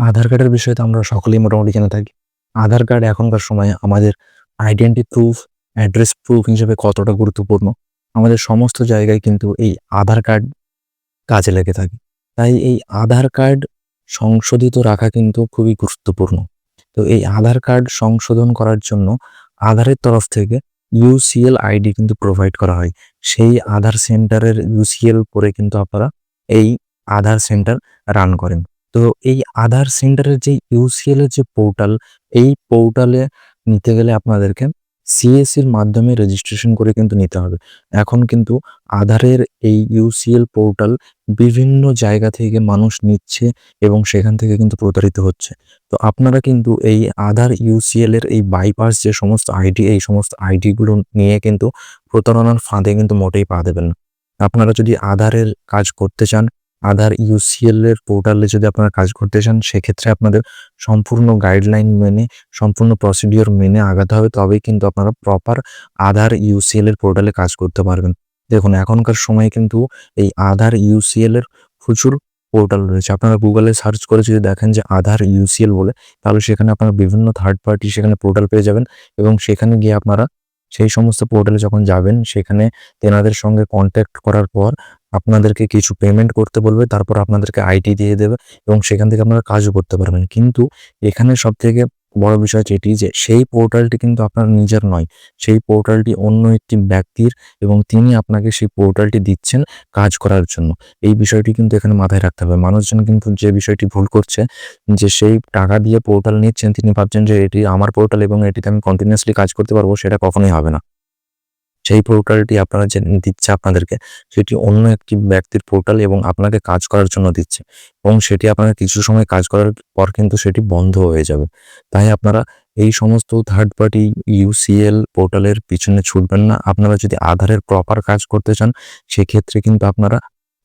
আধার কার্ডের বিষয়ে তো আমরা সকলেই মোটামুটি জেনে থাকি। আধার কার্ড এখনকার সময়ে আমাদের আইডেন্টি প্রুফ অ্যাড্রেস প্রুফ হিসেবে কতটা গুরুত্বপূর্ণ? আমাদের সমস্ত জায়গায় কিন্তু এই আধার কার্ড কাজে লেগে থাকে। তাই এই আধার কার্ড সংশোধিত রাখা কিন্তু খুবই গুরুত্বপূর্ণ। তো এই আধার কার্ড সংশোধন করার জন্য আধারের তরফ থেকে ইউসিএল আইডি কিন্তু প্রোভাইড করা হয়। সেই আধার সেন্টারের ইউসিএল করে কিন্তু আপনারা এই আধার সেন্টার রান করেন। তো এই আধার সেন্টারের যে ইউসিএল এর যে পোর্টাল, এই পোর্টালে নিতে গেলে আপনাদেরকে সিএসসির মাধ্যমে রেজিস্ট্রেশন করে কিন্তু নিতে হবে। এখন কিন্তু আধারের এই ইউসিএল পোর্টাল বিভিন্ন জায়গা থেকে মানুষ নিচ্ছে এবং সেখান থেকে কিন্তু প্রতারিত হচ্ছে। তো আপনারা কিন্তু এই আধার ইউসিএল এর এই বাইপাস যে সমস্ত আইডি এই সমস্ত আইডিগুলো নিয়ে কিন্তু প্রতারণার ফাঁদে কিন্তু মোটেই পা দেবেন না। আপনারা যদি আধারের কাজ করতে চান আধার ইউসিএল এর পোর্টালে যদি আপনারা কাজ করতে চান, সেক্ষেত্রে আপনাদের সম্পূর্ণ গাইডলাইন মেনে, সম্পূর্ণ প্রসিডিওর মেনে আগাতে হবে। তবেই কিন্তু আপনারা প্রপার আধার ইউসিএল এর পোর্টালে কাজ করতে পারবেন। দেখুন, এখনকার সময়ে কিন্তু এই আধার ইউসিএল এর প্রচুর পোর্টাল রয়েছে। আপনারা গুগলে সার্চ করে যদি দেখেন যে আধার ইউসিএল বলে, তাহলে সেখানে আপনারা বিভিন্ন থার্ড পার্টি সেখানে পোর্টাল পেয়ে যাবেন এবং সেখানে গিয়ে আপনারা সেই সমস্ত পোর্টালে যখন যাবেন, সেখানে তেনাদের সঙ্গে কন্ট্যাক্ট করার পর আপনাদেরকে কিছু পেমেন্ট করতে বলবে, তারপর আপনাদেরকে আইটি দিয়ে দেবে এবং সেখান থেকে আপনারা কাজও করতে পারবেন। কিন্তু এখানে সব থেকে বড় বিষয় যেটি যে সেই পোর্টালটি কিন্তু আপনার নিজের নয়। সেই পোর্টালটি অন্য একটি ব্যক্তির এবং তিনি আপনাকে সেই পোর্টালটি দিচ্ছেন কাজ করার জন্য। এই বিষয়টি কিন্তু এখানে মাথায় রাখতে হবে। মানুষজন কিন্তু যে বিষয়টি ভুল করছে, যে সেই টাকা দিয়ে পোর্টাল নিচ্ছেন, তিনি ভাবছেন যে এটি আমার পোর্টাল এবং এটিতে আমি কন্টিনিউয়াসলি কাজ করতে পারব, সেটা কখনোই হবে না। সেই পোর্টালটি আপনারা যে দিচ্ছে আপনাদেরকে, সেটি অন্য একটি ব্যক্তির পোর্টাল এবং আপনাকে কাজ করার জন্য দিচ্ছে। এবং সেটি আপনাকে কিছু সময় কাজ করার পর কিন্তু সেটি বন্ধ হয়ে যাবে। তাই আপনারা এই সমস্ত থার্ড পার্টি ইউসিএল পোর্টালের পিছনে ছুটবেন না। আপনারা যদি আধারের প্রপার কাজ করতে চান, সেক্ষেত্রে কিন্তু আপনারা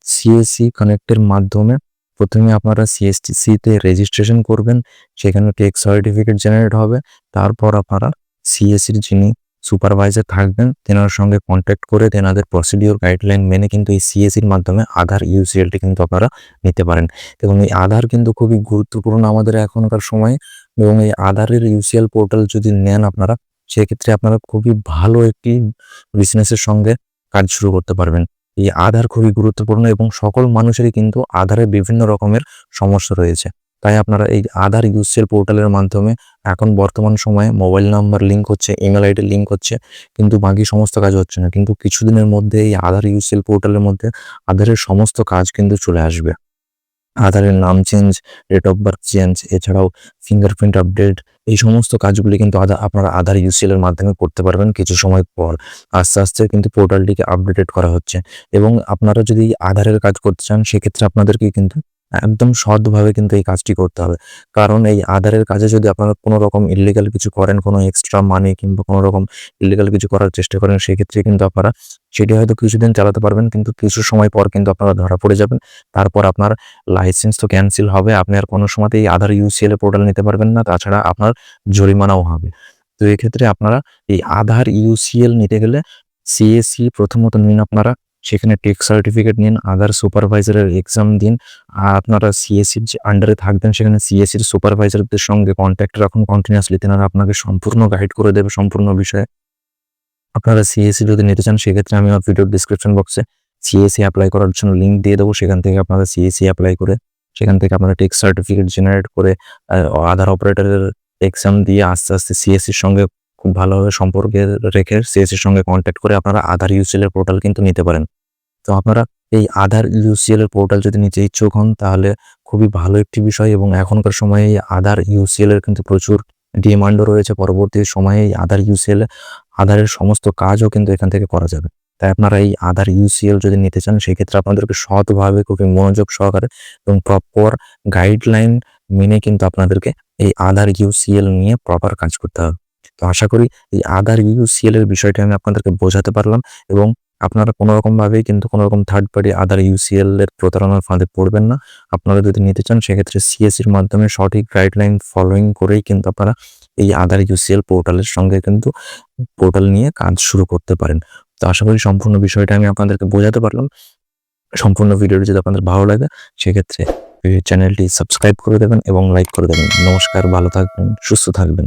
সিএসসি কানেক্টের মাধ্যমে প্রথমে আপনারা সিএসটিসিতে রেজিস্ট্রেশন করবেন। সেখানে টেক্স সার্টিফিকেট জেনারেট হবে। তারপর আপনারা সিএসসির যিনি সুপারভাইজার থাকবেন, তেনার সঙ্গে কন্ট্যাক্ট করে তেনাদের প্রসিডিওর গাইডলাইন মেনে কিন্তু এই সিএসির মাধ্যমে আধার ইউসিএলটি কিন্তু আপনারা নিতে পারেন। এবং এই আধার কিন্তু খুবই গুরুত্বপূর্ণ আমাদের এখনকার সময়ে এবং এই আধারের ইউসিএল পোর্টাল যদি নেন আপনারা, সেক্ষেত্রে আপনারা খুবই ভালো একটি বিজনেসের সঙ্গে কাজ শুরু করতে পারবেন। এই আধার খুবই গুরুত্বপূর্ণ এবং সকল মানুষেরই কিন্তু আধারে বিভিন্ন রকমের সমস্যা রয়েছে। তাই আপনারা এই আধার ইউসিএল পোর্টালের মাধ্যমে এখন বর্তমান সময়ে মোবাইল নাম্বার লিঙ্ক হচ্ছে ইমেল আইডি লিঙ্ক হচ্ছে, কিন্তু বাকি সমস্ত কাজ হচ্ছে না। কিন্তু কিছুদিনের মধ্যে এই আধার ইউসিএল পোর্টালের মধ্যে আধারের সমস্ত কাজ কিন্তু চলে আসবে। আধারের নাম change date of birth change এছাড়াও ফিঙ্গারপ্রিন্ট আপডেট এই সমস্ত কাজগুলি কিন্তু আধার আপনারা আধার ইউসিএল এর মাধ্যমে করতে পারবেন কিছু সময় পর। আস্তে আস্তে কিন্তু পোর্টালটিকে আপডেটেড করা হচ্ছে। এবং আপনারা যদি আধারের কাজ করতে চান, সেক্ষেত্রে আপনাদেরকে কিন্তু একদম সৎভাবে কিন্তু এই কাজটি করতে হবে। কারণ এই আধারের কাজে যদি আপনারা কোনো রকম ইলিগাল কিছু করেন, কোনো এক্সট্রা মানি কিংবা কোনো রকম ইলিগাল কিছু করার চেষ্টা করেন, সেক্ষেত্রে কিন্তু আপনারা সেটি হয়তো কিছুদিন চালাতে পারবেন, কিন্তু কিছু সময় পর কিন্তু আপনারা ধরা পড়ে যাবেন। তারপর আপনার লাইসেন্স তো ক্যান্সেল হবে, আপনি আর কোনো সময়তে এই আধার ইউসিএল পোর্টাল নিতে পারবেন না, তাছাড়া আপনার জরিমানাও হবে। তো এক্ষেত্রে আপনারা এই আধার ইউসিএল নিতে গেলে সিএসসি প্রথমত নিন আপনারা। সেখানে টেক সার্টিফিকেট নিন আদার সুপারভাইজারের এক্সাম দিন, আর আপনারা সিএসসির যে আন্ডারে থাকবেন, সেখানে সিএসসির সুপারভাইজারদের সঙ্গে কন্ট্যাক্ট রাখুন কন্টিনিউসলি তেনারা আপনাকে সম্পূর্ণ গাইড করে দেবে সম্পূর্ণ বিষয়ে। আপনারা সিএসসি যদি নিতে চান, সেক্ষেত্রে আমি আমার ভিডিওর ডিসক্রিপশন বক্সে সিএসসি অ্যাপ্লাই করার জন্য লিঙ্ক দিয়ে দেবো, সেখান থেকে আপনারা সিএসসি অ্যাপ্লাই করে, সেখান থেকে আপনারা টেক সার্টিফিকেট জেনারেট করে আধার অপারেটরের এক্সাম দিয়ে আস্তে আস্তে সিএসসির সঙ্গে খুব ভালোভাবে সম্পর্কে রেখে সিএসসির সঙ্গে কন্ট্যাক্ট করে আপনারা আধার ইউসিএল এর পোর্টাল কিন্তু নিতে পারেন। তো আপনারা এই আধার ইউসিএল এর পোর্টাল যদি নিতে ইচ্ছুক হন, তাহলে খুবই ভালো একটি বিষয় এবং এখনকার সময়ে এই আধার ইউসিএল এর কিন্তু প্রচুর ডিমান্ডও রয়েছে। পরবর্তী সময়ে এই আধার ইউসিএল আধারের সমস্ত কাজও কিন্তু এখান থেকে করা যাবে। তাই আপনারা এই আধার ইউসিএল যদি নিতে চান, সেক্ষেত্রে আপনাদেরকে সৎভাবে খুবই মনোযোগ সহকারে এবং প্রপার গাইডলাইন মেনে কিন্তু আপনাদেরকে এই আধার ইউসিএল নিয়ে প্রপার কাজ করতে হবে। তো আশা করি এই আধার ইউসিএল এর বিষয়টি আমি আপনাদেরকে বোঝাতে পারলাম এবং আপনারা কোনো রকম ভাবেই কিন্তু কোনো রকম থার্ড পার্টি আধার ইউসিএল এর প্রতারণার ফাঁদে পড়বেন না। আপনারা যদি নিতে চান, সেক্ষেত্রে সিএসির মাধ্যমে সঠিক গাইডলাইন ফলোইং করেই কিন্তু আপনারা এই আধার ইউসিএল পোর্টালের সঙ্গে কিন্তু পোর্টাল নিয়ে কাজ শুরু করতে পারেন। তো আশা করি সম্পূর্ণ বিষয়টা আমি আপনাদেরকে বোঝাতে পারলাম। সম্পূর্ণ ভিডিওটি যদি আপনাদের ভালো লাগে, সেক্ষেত্রে চ্যানেলটি সাবস্ক্রাইব করে দেবেন এবং লাইক করে দেবেন। নমস্কার, ভালো থাকবেন, সুস্থ থাকবেন।